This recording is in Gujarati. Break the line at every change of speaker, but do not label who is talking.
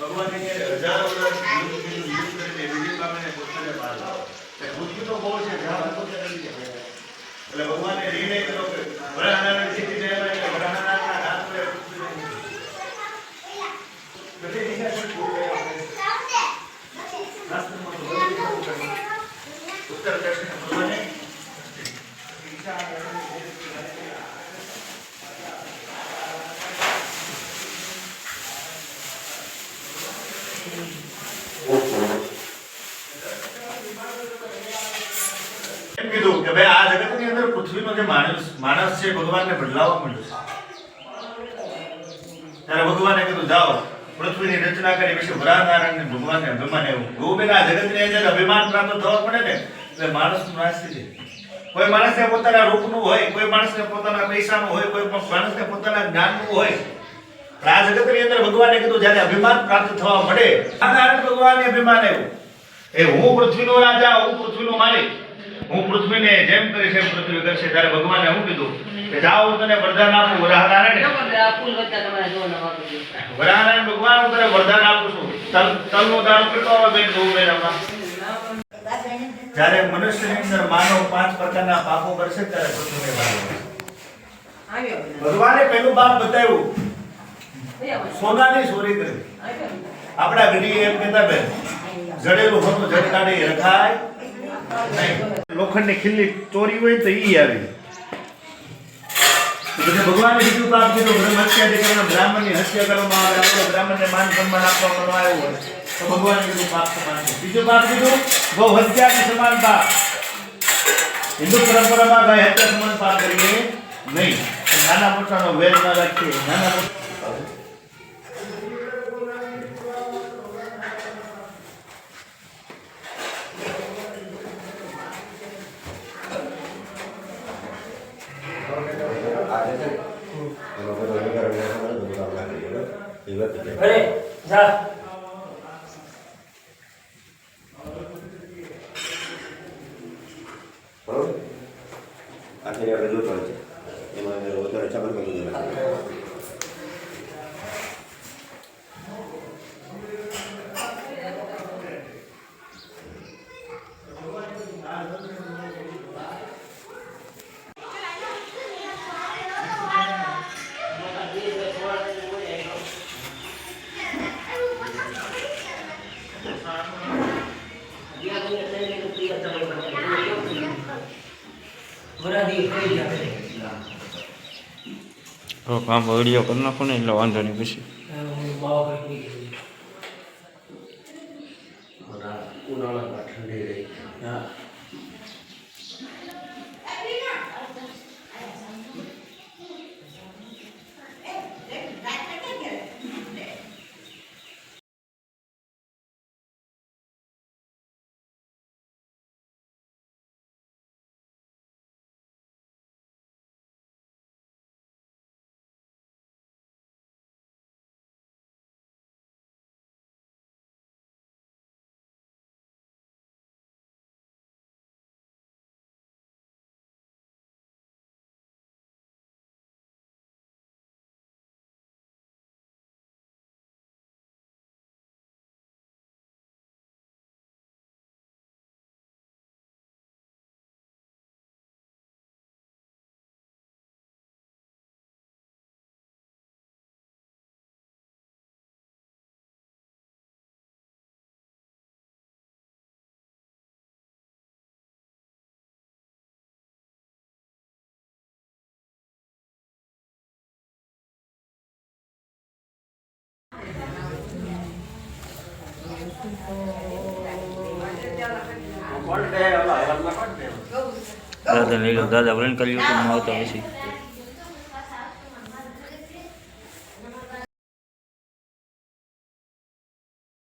ભગવાનની હજારો યુદ્ધ કરીને વિજય પામીને પોતાને બહાર. તે એટલે ભગવાને નિર્ણય કર્યો કે. ઉત્તર દક્ષિણ ભગવાને એમ કીધું કે ભાઈ, આ જગતની અંદર પૃથ્વીનો માણસ રચના કરી, પછી વરાહનારાયણને ભગવાનને એવું ગોબેન આ જગતની અંદર અભિમાન પ્રાપ્ત થવા પડે ને, એટલે માણસનું નાશ થઈ કોઈ માણસને પોતાના રૂપનું હોય, કોઈ માણસને પોતાના પૈસાનું હોય, કોઈ માણસને પોતાના જ્ઞાનનું હોય પણ આ જગતની અંદર ભગવાને કીધું જ્યારે અભિમાન પ્રાપ્ત થવા મળે. નારાયણ ભગવાનને અભિમાન આવ્યું એ હું પૃથ્વીનો રાજા હું પૃથ્વીનો માલિક. હું પૃથ્વીને જેમ કરીશ એમ પૃથ્વી કરશે. ત્યારે ભગવાને હું કીધું? કે જાઓ હું તને વરદાન આપું વરાહનારાયણ. વરાહનારાયણ ભગવાન હું તને વરદાન આપું છું. તલ તલનો દાણો કેટલો આવે બેન? જોવું બેન જ્યારે મનુષ્યની અંદર માનવ પાંચ પ્રકારના પાપો કરશે ત્યારે પૃથ્વીને ભગવાને પહેલું પાપ બતાવ્યું. સોનાની ચોરી કરી. આપણા ઘડી એમ કેતા બેન જડેલું હોતું જડ કાઢી રખાય લોખંડની ખીલ્લી ચોરી હોય તો ઈ આવી. પછી ભગવાને બીજું પાપ કીધું બ્રહ્મ હત્યા જે બ્રાહ્મણની હત્યા કરવામાં આવે આપણે બ્રાહ્મણને માન સન્માન આપવામાં આવ્યું હોય તો ભગવાન કીધું પાપ સમાન બીજું પાપ કીધું ગૌ હત્યાની સમાન પાપ. હિન્દુ પરંપરામાં ગાય હત્યા સમાન પાપ કરીએ નહીં. નાના મોટાનો વેર ન રાખીએ નાના મોટા
અરે જા
આખરે આપણે જોતો હોય છે એમાં વધારે ચાવલ કરી
વરાદી કઈ જાય
તો કામ વીડિયો કરી નાખો ને એટલે વાંધો નહીં પછી. દાદા લઈ લો દાદા વલણ કરી યુટ્યુબમાં આવતા પછી.